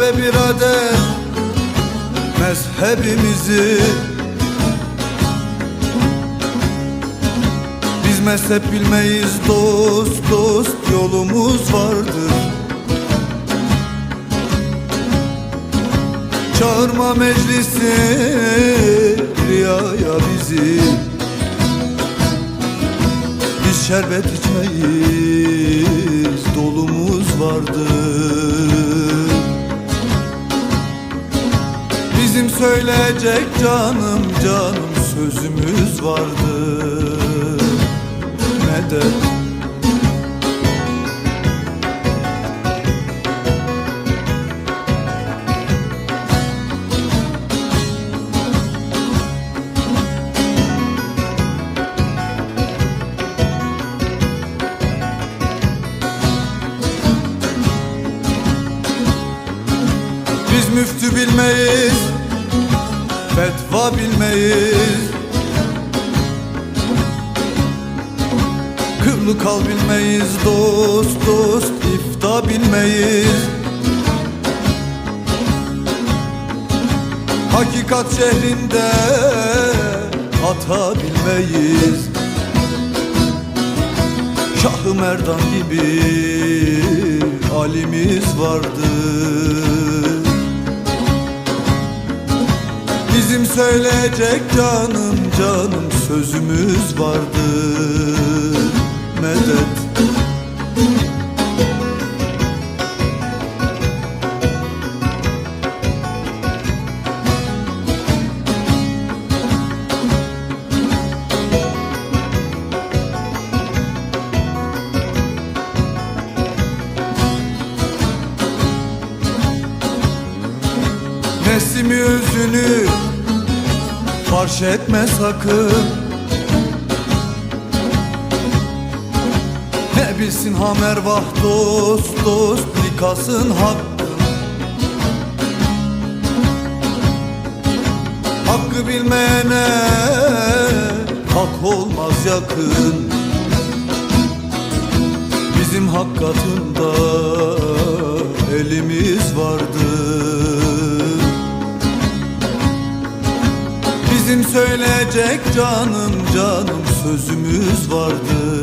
be birader mezhebimizi. Biz mezhep bilmeyiz dost dost yolumuz vardır. Çağırma meclisi riyaya bizi. Biz şerbet içmeyiz dolumuz vardır söyleyecek canım canım sözümüz vardır Medet Biz müftü bilmeyiz Fetva bilmeyiz Kırlı kal bilmeyiz Dost dost ifta bilmeyiz. Hakikat şehrinde hata bilmeyiz. Şahı Merdan gibi alimiz vardır Bizim söyleyecek canım canım sözümüz vardır. Medet. Neslimi özünü farş etme sakın. Ne bilsin hamervah dost dost likasın hakkın Hakkı bilmeyene hak olmaz yakın. Bizim hakkatında elimiz vardır Bizim söyleyecek canım canım sözümüz vardır